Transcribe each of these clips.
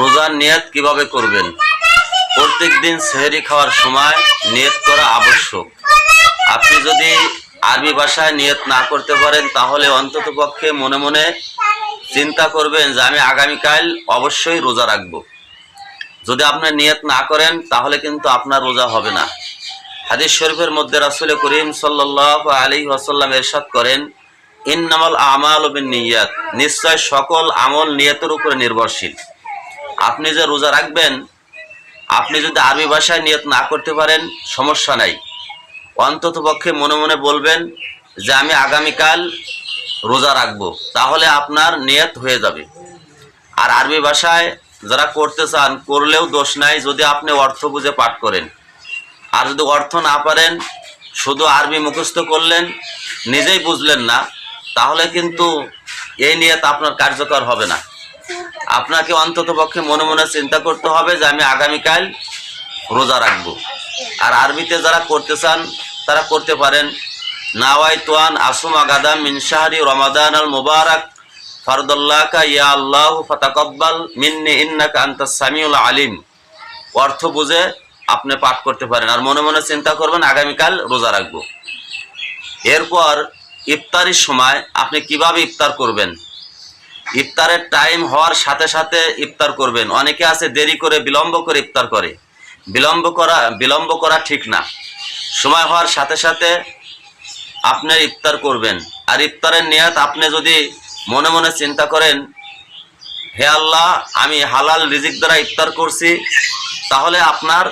রোজার নিয়ত কীভাবে করবেন? প্রত্যেক দিন সেহরি খাওয়ার সময় নিয়ত করা আবশ্যক। আপনি যদি আরবি ভাষায় নিয়ত না করতে পারেন, তাহলে অন্তত পক্ষে মনে মনে চিন্তা করবেন যে আমি আগামীকাল অবশ্যই রোজা রাখব। যদি আপনি নিয়ত না করেন, তাহলে কিন্তু আপনার রোজা হবে না। হাদিস শরীফের মধ্যে রাসুল করিম সাল্লাহ আলী ওয়াসাল্লাম এরশাদ করেন, ইন্নামাল আমাল নিয়াত। নিশ্চয় সকল আমল নিয়তের উপরে নির্ভরশীল। আপনি যে রোজা রাখবেন, আপনি যদি আরবি ভাষায় নিয়ত না করতে পারেন, সমস্যা নাই। অন্তত পক্ষে মনে মনে বলবেন যে আমি আগামীকাল রোজা রাখব, তাহলে আপনার নিয়ত হয়ে যাবে। আর আরবি ভাষায় যারা করতে চান, করলেও দোষ নাই যদি আপনি অর্থ বুঝে পাঠ করেন। আর যদি অর্থ না পারেন, শুধু আরবি মুখস্থ করলেন, নিজেই বুঝলেন না, তাহলে কিন্তু এই নিয়ত আপনার কার্যকর হবে না। আপনাকে অন্তত পক্ষে মনে মনে চিন্তা করতে হবে যে আমি আগামীকাল রোজা রাখব। আর আরবিতে যারা করতে চান, তারা করতে পারেন। নাওয়াই তোয়ান আসুম আগাদাম মিনশাহারি রমাদান আল মুবারক। ফরদুল্লাহকা ইয়া আল্লাহ ফতাকব্বাল মিন্নি ইন্নাকা আন্তাস সামিউল আলিম। অর্থ বুঝে আপনি পাঠ করতে পারেন। আর মনে মনে চিন্তা করবেন, আগামীকাল রোজা রাখব। এরপর ইফতারির সময় আপনি কীভাবে ইফতার করবেন? ইফতারের টাইম হওয়ার সাথে সাথে ইফতার করবেন। অনেকে আছে দেরি করে বিলম্ব করে ইফতার করে। বিলম্ব করা বিলম্ব করা ঠিক না। সময় হওয়ার সাথে সাথে আপনার ইফতার করবেন। আর ইফতারের নিয়াত আপনি যদি মনে মনে চিন্তা করেন, হে আল্লাহ, আমি হালাল রিজিক দ্বারা ইফতার করছি তাহলে আপনার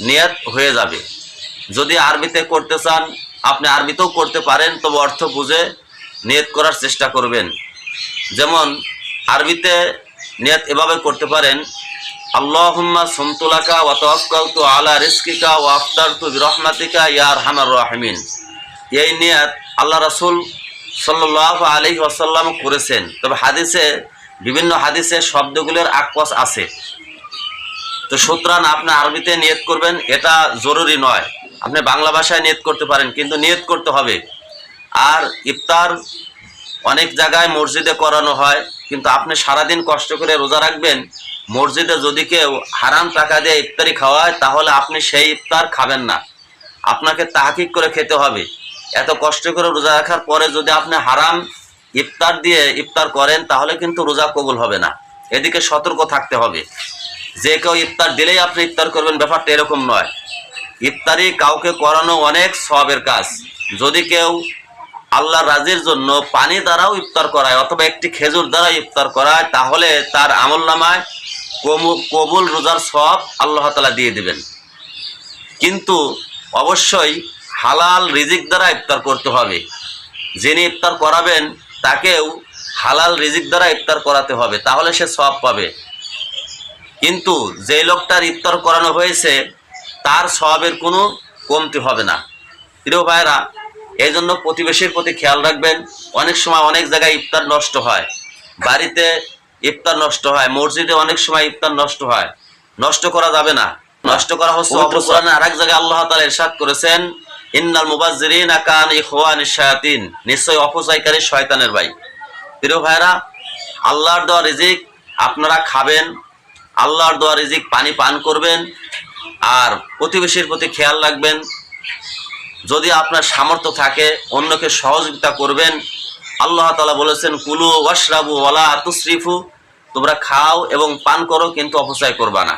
নিয়াত হয়ে যাবে। যদি আরবিতে করতে চান, আপনি আরবিতেও করতে পারেন, তবে অর্থ বুঝে নিয়ত করার চেষ্টা করবেন। যেমন আরবিতে নিয়ত এভাবে করতে পারেন, আল্লাহুম্মা সুমতুলাকা ওয়া তাওয়াক্কালতু আলা রিজকিকা ওয়া আফতারতু বিরহমাতিকা ইয়া আরহামার রাহিমিন। এই নিয়ত আল্লাহ রাসূল সাল্লাল্লাহু আলাইহি ওয়াসাল্লাম করেছেন। তবে হাদিসে, বিভিন্ন হাদিসে শব্দগুলোর আকপাস আছে। তো সুতরাং আপনি আরবিতে নিয়ত করবেন, এটা জরুরি নয়। আপনি বাংলা ভাষায় নিয়ত করতে পারেন, কিন্তু নিয়ত করতে হবে। আর ইফতার অনেক জায়গায় মসজিদে করানো হয়, কিন্তু আপনি সারাদিন কষ্ট করে রোজা রাখবেন, মসজিদে যদি কেউ হারাম টাকা দিয়ে ইফতারি খাওয়ায়, তাহলে আপনি সেই ইফতার খাবেন না। আপনাকে তাহাকিক করে খেতে হবে। এত কষ্ট করে রোজা রাখার পরে যদি আপনি হারাম ইফতার দিয়ে ইফতার করেন, তাহলে কিন্তু রোজা কবুল হবে না। এদিকে সতর্ক থাকতে হবে। যে কেউ ইফতার দিলেই আপনি ইফতার করবেন, ব্যাপারটা এরকম নয়। ইফতারি কাউকে করানো অনেক সবের কাজ। যদি কেউ আল্লাহ রাজির জন্য পানি দ্বারাও ইফতার করায় অথবা একটি খেজুর দ্বারা ইফতার করায়, তাহলে তার আমল নামায় কবুল রোজার সব আল্লাহ তালা দিয়ে দিবেন। কিন্তু অবশ্যই হালাল রিজিক দ্বারা ইফতার করতে হবে। যিনি ইফতার করাবেন, তাকেও হালাল রিজিক দ্বারা ইফতার করাতে হবে, তাহলে সে সব পাবে। কিন্তু যে লোকটার ইফতার করানো হয়েছে, তার সবের কোনো কমতি হবে না। প্রিয় ভাইরা এই জন্য প্রতিবেশীর প্রতি খেয়াল রাখবেন অনেক সময় অনেক জায়গায় ইফতার নষ্ট হয়। বাড়িতে ইফতার নষ্ট হয় মসজিদে অনেক সময় ইফতার নষ্ট হয়। নষ্ট করা যাবে না। নষ্ট করা হচ্ছে আর এক জায়গায় আল্লাহ তালা ইরশাদ করেছেন ইন্নাল মুবাজ্জিরিন কান ইখওয়ান শায়াতিন। নিশ্চয় অপচয়কারী শয়তানের ভাই। প্রিয় ভাইরা আল্লাহর দেওয়া রিজিক আপনারা খাবেন আল্লাহর দেওয়া রিজিক পানি পান করবেন আর প্রতিবেশীর প্রতি খেয়াল রাখবেন যদি আপনার সামর্থ্য থাকে, অন্যকে সহযোগিতা করবেন, আল্লাহ তালা বলেছেন, কুলু ওয়াশরাবু ওয়ালা তুসরিফু তোমরা খাও এবং পান করো, কিন্তু অপচয় করবা না।